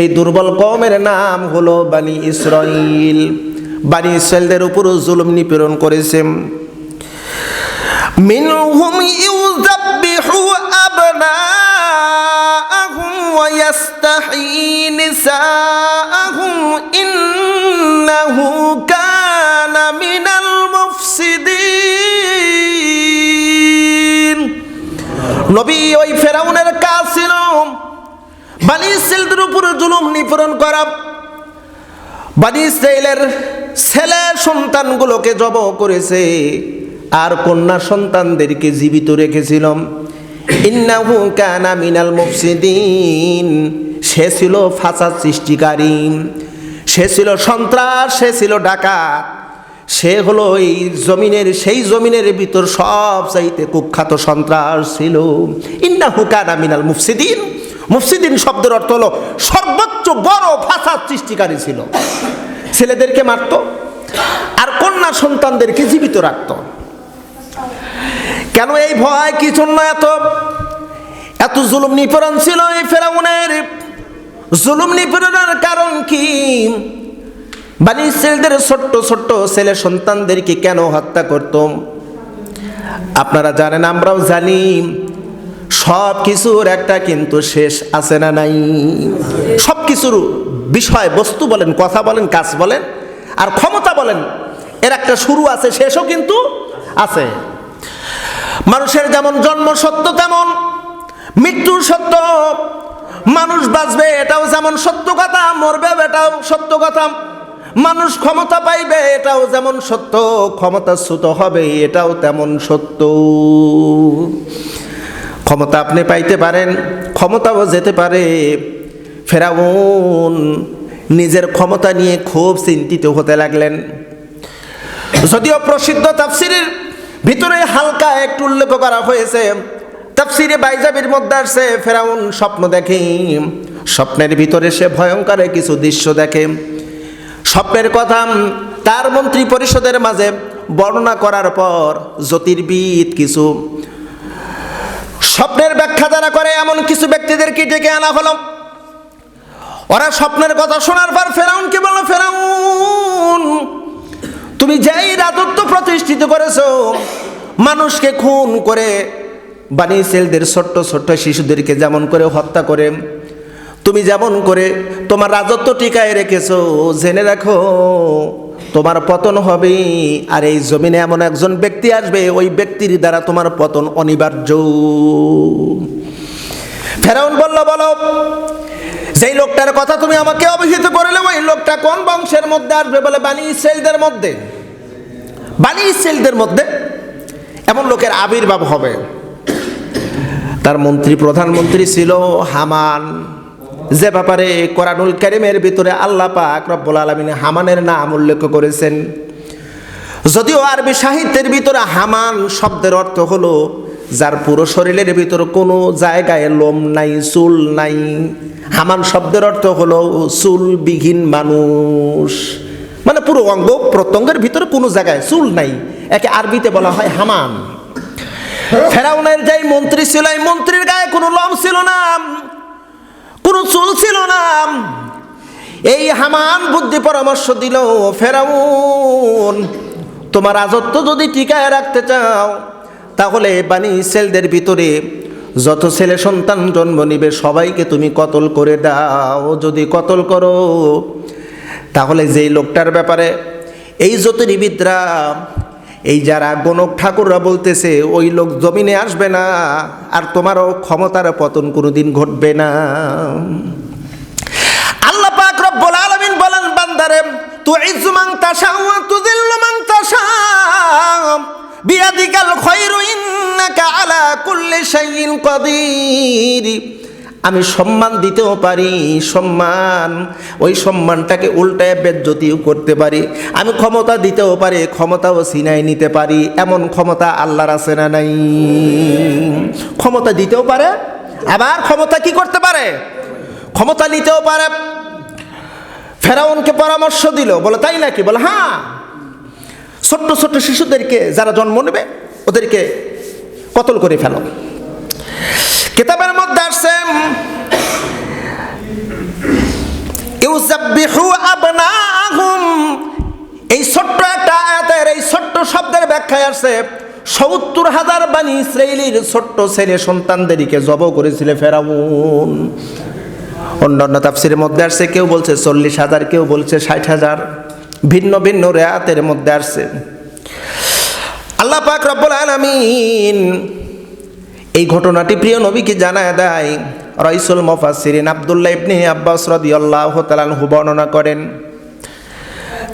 সেই দুর্বল কমের নাম হলো বানি ইসরাইল বানি ইসরায়েলদের উপর জুলুম নিপীড়ন করেছে। ওয়া ইয়াস্তাহয়ী নিসাআহুম ইন্নাহু কানা মিনাল মুফসিদিন। নবী ওই ফেরাউনের কাজ ছিল বানি ইসরায়েলদের উপরে জুলুম নিপীড়ন করা বানি ইসরায়েলের ছেলে সন্তানগুলোকে জব করেছে, আর কন্যা সন্তানদেরকে জীবিত রেখেছিলাম ইন্নাহু কানা মিনাল মুফসিদিন, সে ছিল ফাসাদ সৃষ্টিকারী, সে ছিল সন্ত্রাস, সে ছিল ডাকাত, সে হলো এই জমিনের, সেই জমিনের ভিতর সব চাইতে কুখ্যাত সন্ত্রাস ছিল। ইন্নাহু কানা মিনাল মুফসিদিন। মুফসিদিন শব্দের অর্থ হলো সর্বোচ্চ বড় ফাসাদ সৃষ্টিকারী ছিল। ছেলেদেরকে মারত, আর কন্যা সন্তানদেরকে জীবিত রাখত। কেন এই ভয়, কি জন্য এত? এত জুলুম নিপীড়ন ছিল এই ফেরাউনের। জুলুম নিপীড়নের কারণ কি? বানি ছেলেদের ছোট্ট ছোট্ট ছেলে সন্তানদেরকে কেন হত্যা করত? আপনারা জানেন, আমরাও জানি। সব কিছুর একটা কিন্তু শেষ আছে না নাই? সব কিছুর বিষয়, বস্তু বলেন, কথা বলেন, কাজ বলেন, আর ক্ষমতা বলেন, এর একটা শুরু আছে, শেষও কিন্তু আছে। মানুষের যেমন জন্ম সত্য তেমন মৃত্যু সত্য, মানুষ বাঁচবে এটাও যেমন সত্য কথা, মরবে এটাও সত্য কথা, মানুষ ক্ষমতা পাইবে এটাও যেমন সত্য, ক্ষমতাচ্যুত হবে এটাও তেমন সত্য। ক্ষমতা আপনি পাইতে পারেন, ক্ষমতাও যেতে পারে। ফেরাউন নিজের ক্ষমতা নিয়ে খুব চিন্তিত হতে লাগলেন। যদিও প্রসিদ্ধ তাফসিরের ভিতরে হালকা একটু উল্লেখ করা হয়েছে, তাফসিরে বাইজাবির মধ্যে আসছে, ফেরাউন স্বপ্ন দেখে। স্বপ্নের ভিতরে সে ভয়ঙ্কর কিছু দৃশ্য দেখে। স্বপ্নের কথা তার মন্ত্রী পরিষদের মাঝে বর্ণনা করার পর জ্যোতির্বিদ কিছু স্বপ্নের ব্যাখ্যা যারা করে, এমন কিছু ব্যক্তিদেরকে ডেকে আনা হলো? ওরা স্বপ্নের কথা শোনার পর ফেরাউন ফেরাউনকে বলল, ফেরাউন, তুমি যেই রাজত্ব প্রতিষ্ঠিত করেছ, মানুষকে খুন করে বানি সেলদের ছোট্ট ছোট্ট শিশুদেরকে যেমন করে হত্যা করে, তুমি যেমন করে তোমার রাজত্ব টিকায় রেখেছো, জেনে রাখো তোমার পতন হবে, আর এই জমিনে এমন একজন ব্যক্তি আসবে, ওই ব্যক্তির দ্বারা তোমার পতন অনিবার্য। ফেরাউন বলল, বলো, যেই লোকটার কথা তুমি আমাকে অবহিত করলে, ওই লোকটা কোন বংশের মধ্যে আসবে বলে বানি ইসরায়েলদের মধ্যে? বানি ইসরায়েলদের মধ্যে এমন লোকের আবির্ভাব হবে। তার মন্ত্রী, প্রধানমন্ত্রী ছিল হামান। যে ব্যাপারে কোরআনুল কারিমের ভিতরে আল্লাহ পাক রব্বুল আলমিন হামানের নাম উল্লেখ করেছেন। যদিও আরবি সাহিত্যের ভিতরে হামান শব্দের অর্থ হলো, যার পুরো শরীরের ভিতর কোনো জায়গায় লোম নাই, চুল নাই। হামান শব্দের অর্থ হলো চুল চুলবিহীন মানুষ। মানে পুরো অঙ্গ প্রত্যঙ্গের ভিতরে কোনো জায়গায় চুল নাই। একে আরবিতে বলা হয় হামান। ফেরাউনের যাই মন্ত্রী ছিল, এই মন্ত্রীর গায়ে কোনো লম ছিল না। কোনো চুল ছিল না। এই হামান বুদ্ধি পরামর্শ দিল, ফেরাউন, তোমার রাজত্ব যদি টিকায় রাখতে চাও, তাহলে বানি সেলদের ভিতরে যত ছেলে সন্তান জন্ম নিবে, সবাইকে তুমি কতল করে দাও। যদি কতল করো, তাহলে যেই লোকটার ব্যাপারে এই জ্যোতির্বিদরা এই যারা গণক ঠাকুররা বলতেছে, ওই লোক জমিনে আসবে না, আর তোমারও ক্ষমতার পতন কোনোদিন ঘটবে না। আল্লাহ পাক রব্বুল আলামিন বলেন, বান্দারে তু ইজ্জু মান তাশা ওয়া তুযিল্লু মান তাশা, বিয়াদিকাল খায়রু ইন্নাকা আলা কুল্লি শাইইন কাদির। আমি সম্মান দিতেও পারি, সম্মান। ওই সম্মানটাকে উল্টায় বেজ্জতিও করতে পারি। আমি ক্ষমতা দিতেও পারি, ক্ষমতাও সিনাই নিতে পারি। এমন ক্ষমতা আল্লাহর আছে না নাই? ক্ষমতা দিতেও পারে, আবার ক্ষমতা কি করতে পারে? ক্ষমতা নিতেও পারে। ফেরাউনকে পরামর্শ দিল, বলে, তাই নাকি? বলে হ্যাঁ। ছোট্ট ছোট্ট শিশুদেরকে যারা জন্ম নেবে, ওদেরকে কতল করে ফেলো। কিতাবের মধ্যে আসছে এই ছোট্ট একটা আয়াতের, এই ছোট্ট শব্দের ব্যাখ্যায় আসছে, সত্তর হাজার বাণী ইসরায়েলির ছোট্ট ছেলে সন্তানদেরকে জব করেছিল ফেরাউন। অন্যান্য তাফসিরের মধ্যে আসছে, কেউ বলছে চল্লিশ হাজার, কেউ বলছে ষাট হাজার। ভিন্ন ভিন্ন রেয়াতের মধ্যে আসছে। আল্লাহ পাক রব্বুল আলামিন এই ঘটনাটি প্রিয় নবীকে জানায় দেয়। রইসুল মুফাসসিরিন আব্দুল্লাহ ইবনে আব্বাস রাদিয়াল্লাহু তাআলা আনহু বর্ণনা করেন।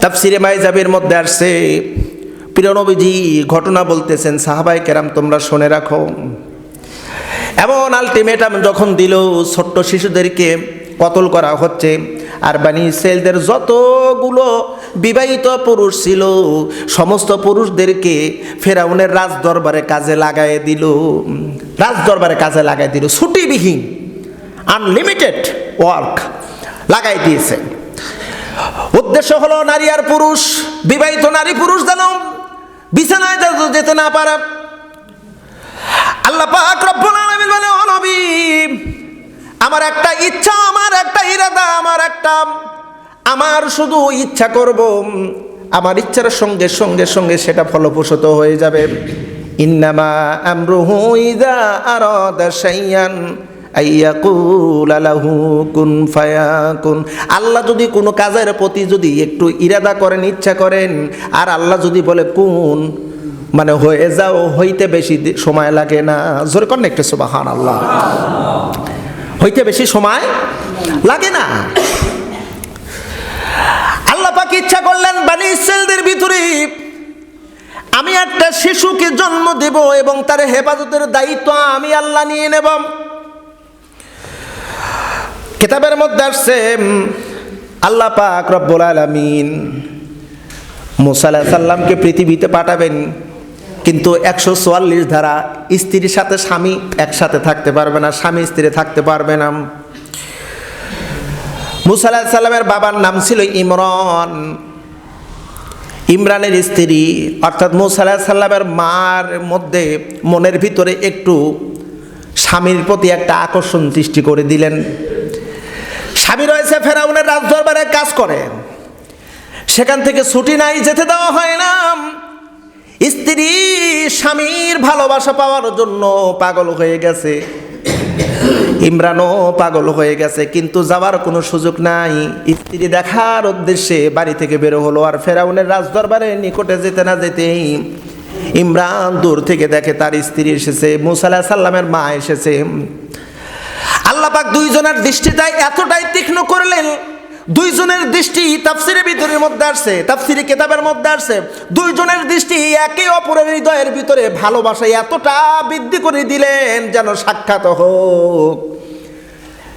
তাফসিরে মাইজাবের মধ্যে আসছে, প্রিয় নবীজি, ঘটনা বলতেছেন সাহাবাই কেরাম তোমরা শুনে রাখো। এমন আলটিমেটাম যখন দিল, ছোট্ট শিশুদেরকে কতল করা হচ্ছে, আর বানি ইসরায়েলদের যতগুলো বিবাহিত পুরুষ ছিল। সমস্ত পুরুষদেরকে ফেরাউনের রাজ দরবারে কাজে লাগাই দিল। রাজ দরবারে কাজে লাগাই দিল। ছুটিবিহীন আনলিমিটেড ওয়ার্ক লাগাই দিয়েছে। উদ্দেশ্য হলো নারী আর পুরুষ, বিবাহিত নারী পুরুষ যেন বিছানায় যেতে না পারে। আল্লাহ পাক রব্বুল আলামিন বলে আমার একটা ইচ্ছা, আমার একটা ইরাদা, আমার একটা আমার শুধু ইচ্ছা করব, আমার ইচ্ছার সঙ্গে সঙ্গে সঙ্গে সেটা ফলপ্রসূত হয়ে যাবে। ইন্নামা আমরুহু ইযা আরাদা শাইয়ান আল্লাহ যদি কোনো কাজের প্রতি যদি একটু ইরাদা করেন, ইচ্ছা করেন, আর আল্লাহ যদি বলে কোন মানে হয়ে যাও, হইতে বেশি সময় লাগে না। জোরে না একটু সুবাহান আল্লাহ হইতে বেশি সময় লাগে না। পাক ইচ্ছা করলেন বানি ইসরায়েলদের ভিতরে? আমি একটা শিশুকে জন্ম দেব এবং তার হেফাজতের দায়িত্ব আমি আল্লাহ নিয়ে নেব। কিতাবের মধ্যে আসছে আল্লাহ পাক রব্বুল আলামিন মুসা সাল্লামকে পৃথিবীতে পাঠাবেন, কিন্তু একশো চুয়াল্লিশ ধারা স্ত্রীর সাথে স্বামী একসাথে থাকতে পারবে না, স্বামী স্ত্রী থাকতে পারবে না। মুসা সাল্লামের বাবার নাম ছিল ইমরান। ইমরানের স্ত্রী, অর্থাৎ মুসা সাল্লামের মার মধ্যে মনের ভিতরে একটু স্বামীর প্রতি একটা আকর্ষণ সৃষ্টি করে দিলেন। স্বামী রয়েছে ফেরাউনের রাজদরবারে কাজ করে। সেখান থেকে ছুটি নাই, যেতে দেওয়া হয় না। স্ত্রী স্বামীর ভালোবাসা পাওয়ার জন্য পাগল হয়ে গেছে। ইমরানও পাগল হয়ে গেছে, কিন্তু যাওয়ার কোনো সুযোগ নাই। স্ত্রী দেখার উদ্দেশ্যে বাড়ি থেকে বেরো হলো আর ফেরাউনের রাজদরবারে নিকটে যেতে না যেতেই ইমরান দূর থেকে দেখে তার স্ত্রী এসেছে মুসাল্লাহ সাল্লামের মা এসেছে। আল্লাপাক দুইজনের দৃষ্টিটাই এতটাই তীক্ষ্ণ করলেন দুইজনের দৃষ্টি তাফসিরের ভিতরের মধ্যে আসছে, তাফসিরি কেতাবের মধ্যে আসছে। দুইজনের দৃষ্টি একে অপরের হৃদয়ের ভিতরে ভালোবাসা এতটা বৃদ্ধি করে দিলেন যেন সাক্ষাৎ হোক।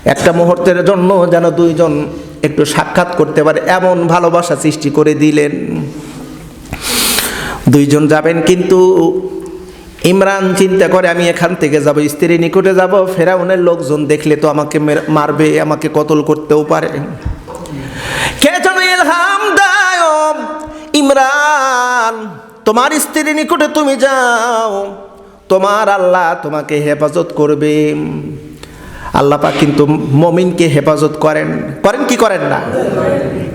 একটা মুহূর্তের জন্য যেন দুইজন একটু সাক্ষাৎ করতে পারে, এমন ভালোবাসা সৃষ্টি করে দিলেন। দুইজন যাবেন কিন্তু ইমরান চিন্তা করে, আমি এখান থেকে যাব, স্ত্রীর নিকটে যাব, ফেরাউনের লোকজন দেখলে তো আমাকে মের- মারবে, আমাকে কতল করতেও পারে। ইমরান, তোমার স্ত্রীর নিকটে তুমি যাও। তোমার আল্লাহ তোমাকে হেফাজত করবে। আল্লাহ কিন্তু মমিনকে হেফাজত করেন। করেন কি করেন না?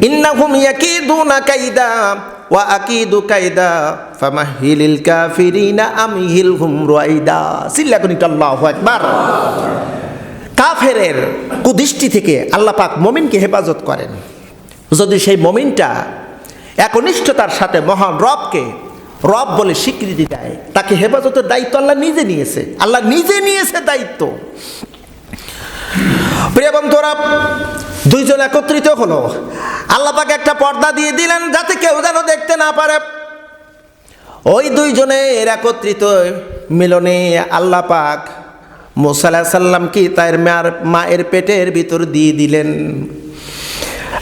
ইন্নাহুম ইয়াকিদুনা কাইদা ওয়া আকিদু কাইদা ফামাহিলিল কাফিরিনা আমহিলহুম রুয়াইদা সিল্লা কোন আল্লাহু আকবার। কাফেরের কুদৃষ্টি থেকে আল্লাহ পাক মমিনকে হেফাজত করেন। যদি সেই মমিনটা একনিষ্ঠতার সাথে মহান রবকে রব বলে স্বীকৃতি দেয়। তাকে হেফাজতের দায়িত্ব আল্লাহ নিজে নিয়েছে। আল্লাহ নিজে নিয়েছে দায়িত্ব। প্রিয় বন্ধুরা, দুইজন একত্রিত হলো। আল্লাহ পাক একটা পর্দা দিয়ে দিলেন যাতে কেউ যেন দেখতে না পারে। ওই দুইজনে এর একত্রিত মিলনে আল্লাহ পাক মোসাল্লাহ সাল্লামকে তার মায়ের পেটের ভিতর দিয়ে দিলেন।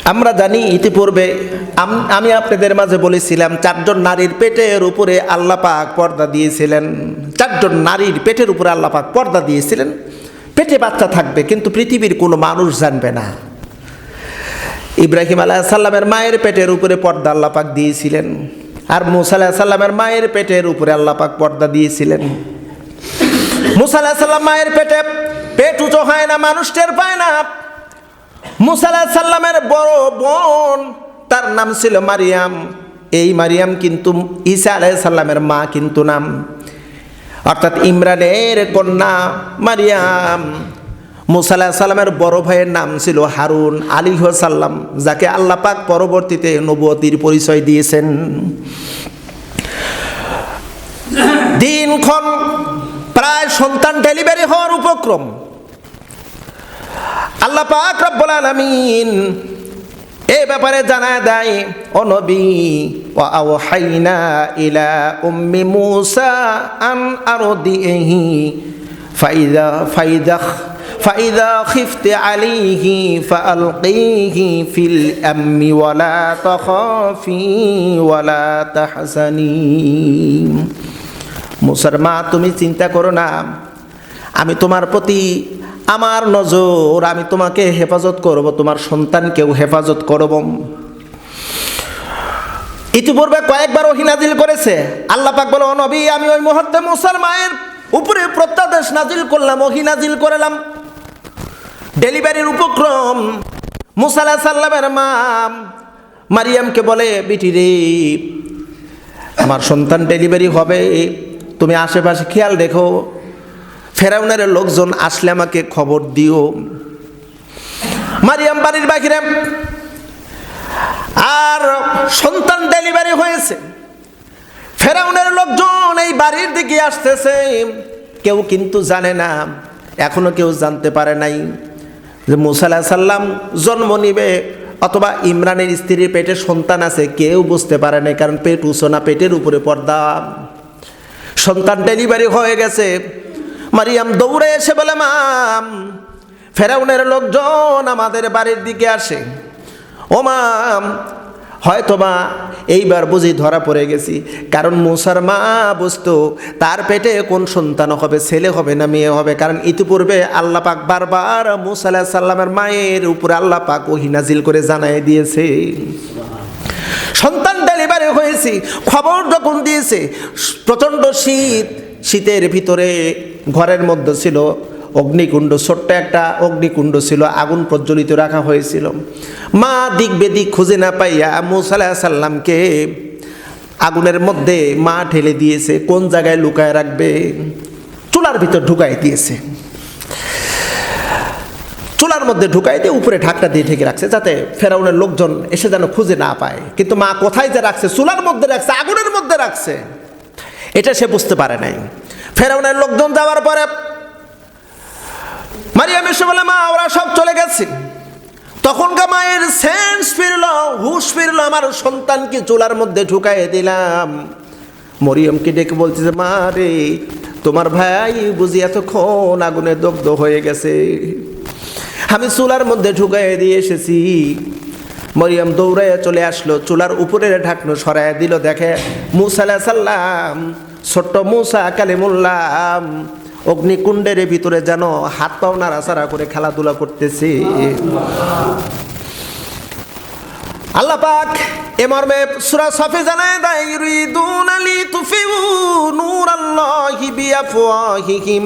আমরা জানি ইতিপূর্বে আম- আপনাদের মাঝে বলেছিলাম, চারজন নারীর পেটের উপরে আল্লাহ পাক পর্দা দিয়েছিলেন। চারজন নারীর পেটের উপরে আল্লাহ পাক পর্দা দিয়েছিলেন। পেটে বাচ্চা থাকবে, কিন্তু পৃথিবীর কোনো মানুষ জানবে না। ইব্রাহিম আলাহ সাল্লামের মায়ের পেটের উপরে পর্দা আল্লাহ পাক দিয়েছিলেন। আর মুসা আলাহ সাল্লামের মায়ের পেটের উপরে আল্লাহ পাক পর্দা দিয়েছিলেন। মুসা আলাহ সাল্লাম মায়ের পেটে পেট উঁচু হয় না, মানুষ টের পায় না। মুসা আলাহিসাল্লামের সাল্লামের বড় বোন, তার নাম ছিল মারিয়াম। এই মারিয়াম কিন্তু ঈসা আলাইহিস সাল্লামের মা কিন্তু নাম। অর্থাৎ ইমরানের কন্যা মারিয়াম। মুসা আলাহিস সাল্লামের বড় ভাইয়ের নাম ছিল হারুন আলী সাল্লাম, যাকে আল্লাহ পাক পরবর্তীতে নবুয়তির পরিচয় দিয়েছেন। দিনক্ষণ প্রায় সন্তান ডেলিভারি হওয়ার উপক্রম। আল্লাহ পাক রব্বুল আলামিন এ ব্যাপারে জানায় দেয় ও নবী ওয়া আওহাইনা ইলা উম্মি মূসা আন আরদিহি ফাইদা ফাইদা فإذا خفت عليه فألقيه في الأم ولا تخافي ولا تحزني মুসার মা তুমি চিন্তা করো না আমি তোমার প্রতি আমার নজর, আমি তোমাকে হেফাজত করব, তোমার সন্তানকেও হেফাজত করব। ইতিপূর্বে কয়েকবার ওহি নাজিল করেছে। আল্লাহ পাক বলো, "ও নবী, আমি ওই মুহূর্তে মুসার মায়ের উপরে প্রত্যাদেশ নাজিল করলাম, ওহি নাজিল করলাম। ডেলিভারির উপক্রম, মুসা আলাহিস সাল্লামের মা মারিয়ামকে বলে, বিটি রে, আমার সন্তান ডেলিভারি হবে। তুমি আশেপাশে খেয়াল রেখো ফেরাউনের লোকজন আসলে আমাকে খবর দিও। মারিয়াম বাড়ির বাহিরে। আর সন্তান ডেলিভারি হয়েছে। ফেরাউনের লোকজন এই বাড়ির দিকে আসতেছে। কেউ কিন্তু জানে না, এখনও কেউ জানতে পারে নাই যে মুসাল্লাহ সাল্লাম জন্ম নিবে অথবা ইমরানের স্ত্রীর পেটে সন্তান আছে, কেউ বুঝতে পারে নাই, কারণ পেট উঁচু না, পেটের উপরে পর্দা। সন্তান ডেলিভারি হয়ে গেছে। মারিয়াম দৌড়ে এসে বলে, মাম, ফেরাউনের লোকজন আমাদের বাড়ির দিকে আসে। ও মাম হয়তো মা এইবার বুঝি ধরা পড়ে গেছি, কারণ মুসার মা বুঝতো তার পেটে কোন সন্তান হবে, ছেলে হবে না মেয়ে হবে, কারণ ইতিপূর্বে আল্লাহ পাক বারবার মুসা আলাহ সাল্লামের মায়ের উপরে আল্লাহ পাক ওহিনাজিল করে জানাই দিয়েছে। সন্তান ডেলিভারি হয়েছে, খবর যখন দিয়েছে, প্রচণ্ড শীত, শীতের ভিতরে ঘরের মধ্যে ছিল অগ্নিকুণ্ড, ছোট্ট একটা অগ্নিকুণ্ড ছিল, আগুন প্রজ্বলিত রাখা হয়েছিল। মা দিক বেদিক খুঁজে না পাইয়া মুসাল্লাহ সাল্লামকে আগুনের মধ্যে মা ঠেলে দিয়েছে, কোন জায়গায় লুকায় রাখবে? চুলার ভিতর ঢুকাই দিয়েছে। চুলার মধ্যে ঢুকাই দিয়ে উপরে ঢাকটা দিয়ে ঢেকে রাখছে, যাতে ফেরাউনের লোকজন এসে যেন খুঁজে না পায়। কিন্তু মা কোথায় যে রাখছে? চুলার মধ্যে রাখছে, আগুনের মধ্যে রাখছে। এটা সে বুঝতে পারে নাই। ফেরাউনের লোকজন যাওয়ার পরে মারিয়াম এসে বলে, মা, ওরা সব চলে গেছে। তখনকার মায়ের সেন্স ফিরল, হুশ ফিরল, আমার সন্তানকে চুলার মধ্যে ঢুকাই দিলাম। মরিয়মকে ডেকে বলছে যে, মা রে, তোমার ভাই বুঝি এতক্ষণ আগুনে দগ্ধ হয়ে গেছে। আমি চুলার মধ্যে ঢুকাই দিয়ে এসেছি। মরিয়ম দৌড়াইয়া চলে আসলো, চুলার উপরের ঢাকনো সরাইয়া দিল, দেখে মুসা আলাইহিস সাল্লাম ছোট্ট মুসা কালিমুল্লাম অগ্নিকুণ্ডের ভিতরে যেন হাত পাও নাড়াচাড়া করে খেলাধুলা করতেছে। আল্লাহ পাক এ মর্মে সূরা সফে জানায় দেয় ইউরিদুন আলি তুফিউ নূরাল্লাহি বিআফওয়াহিহিম,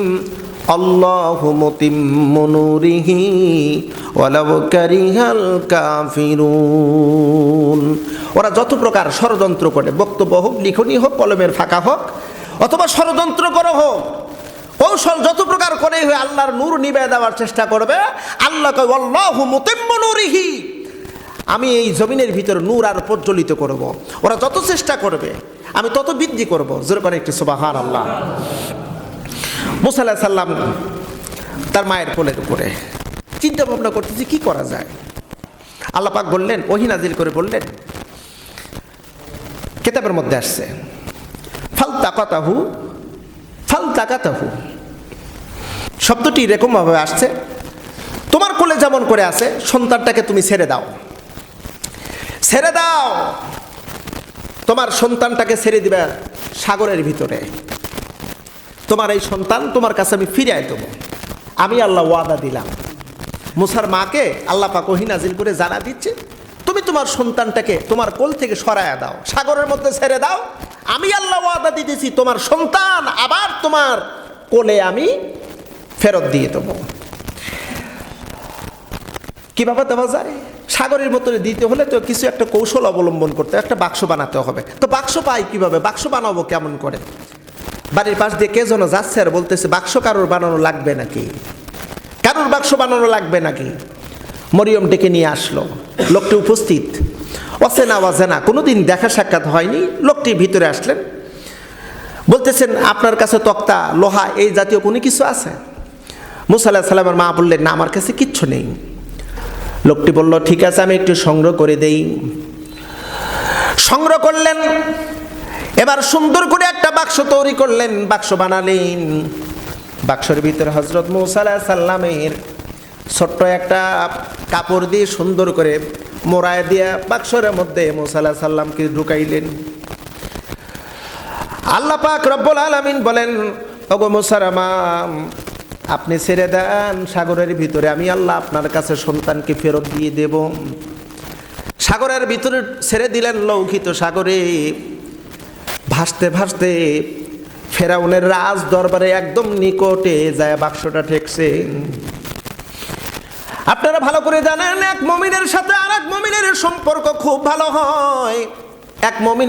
আল্লাহু মুতিম্মু নূরিহি, ওয়ালাউ কারিহাল কাফিরুন। ওরা যত প্রকার ষড়যন্ত্র করে, বক্তব্য হোক, লিখনি হোক, কলমের ফাঁকা হোক, অথবা ষড়যন্ত্র করো হোক, কৌশল যত প্রকার করে হয়ে আল্লাহর নূর নিবে দেওয়ার চেষ্টা করবে, আল্লাহ আল্লাহু আমি এই জমিনের ভিতর নূর আর প্রজ্বলিত করব। ওরা যত চেষ্টা করবে, আমি তত বৃদ্ধি করব। জোর করে একটি সুবাহান আল্লাহ মুসাল্লাহ সাল্লাম তার মায়ের কোলের উপরে চিন্তা ভাবনা করতেছি, কি করা যায়? আল্লাহ পাক বললেন ওহিনাজিল করে বললেন কেতাবের মধ্যে আসছে। ফাল তাকাতাহু ফাল তাকাতাহু শব্দটি এরকমভাবে আসছে, তোমার কোলে যেমন করে আছে, সন্তানটাকে তুমি ছেড়ে দাও। ছেড়ে দাও। তোমার সন্তানটাকে ছেড়ে দিবে সাগরের ভিতরে। তোমার এই সন্তান তোমার কাছে আমি ফিরে দেবো। আমি আল্লাহ ওয়াদা দিলাম। মুসার মাকে আল্লাহ পাক নাজিল করে জানা দিচ্ছে। তুমি তোমার সন্তানটাকে তোমার কোল থেকে সরায়া দাও, সাগরের মধ্যে ছেড়ে দাও। আমি আল্লাহ ওয়াদা দিতেছি, তোমার সন্তান আবার তোমার কোলে আমি ফেরত দিয়ে দেবো। কীভাবে দেওয়া যায়? সাগরের মতো দিতে হলে তো কিছু একটা কৌশল অবলম্বন করতে একটা বাক্স বানাতে হবে। তো বাক্স পাই কীভাবে? বাক্স বানাবো কেমন করে? বাড়ির পাশ দিয়ে কে যেন যাচ্ছে আর বলতেছে, বাক্স কারোর বানানো লাগবে নাকি? কারোর বাক্স বানানো লাগবে নাকি? মরিয়ম ডেকে নিয়ে আসলো। লোকটি উপস্থিত। অচেনা অচেনা কোনোদিন দেখা সাক্ষাৎ হয়নি। লোকটি ভিতরে আসলেন। বলতেছেন, আপনার কাছে তক্তা, লোহা, এই জাতীয় কোনো কিছু আছে? মুসা আল্লাহ সাল্লামের মা বললেন, না, আমার কাছে কিচ্ছু নেই। লোকটি বলল, ঠিক আছে, আমি একটু সংগ্রহ করে দেই। সংগ্রহ করলেন। এবার সুন্দর করে একটা বাক্স তৈরি করলেন। বাক্স বানালেন। বাক্সের ভিতরে হজরত মুসা আলাহ সাল্লামের ছোট্ট একটা কাপড় দিয়ে সুন্দর করে মোড়ায় দিয়া বাক্সরের মধ্যে মুসা আলাহ সাল্লামকে ঢুকাইলেন। আল্লাহ পাক রব্বুল আলামিন বলেন, ওগো মুসারামা আপনি ছেড়ে দেন, সাগরের ভিতরে আমি আল্লাহ আপনার কাছে সন্তানকে ফেরত দিয়ে দেব। সাগরের ভিতরে ছেড়ে দিলেন লৌকিত সাগরে। ভাসতে ভাসতে ফেরাউনের রাজ দরবারে একদম নিকটে যায় বাক্সটা ঠেকছে। আপনারা ভালো করে জানেন, এক মমিনের সাথে আর এক মমিনের সম্পর্ক খুব ভালো হয়। এক মমিন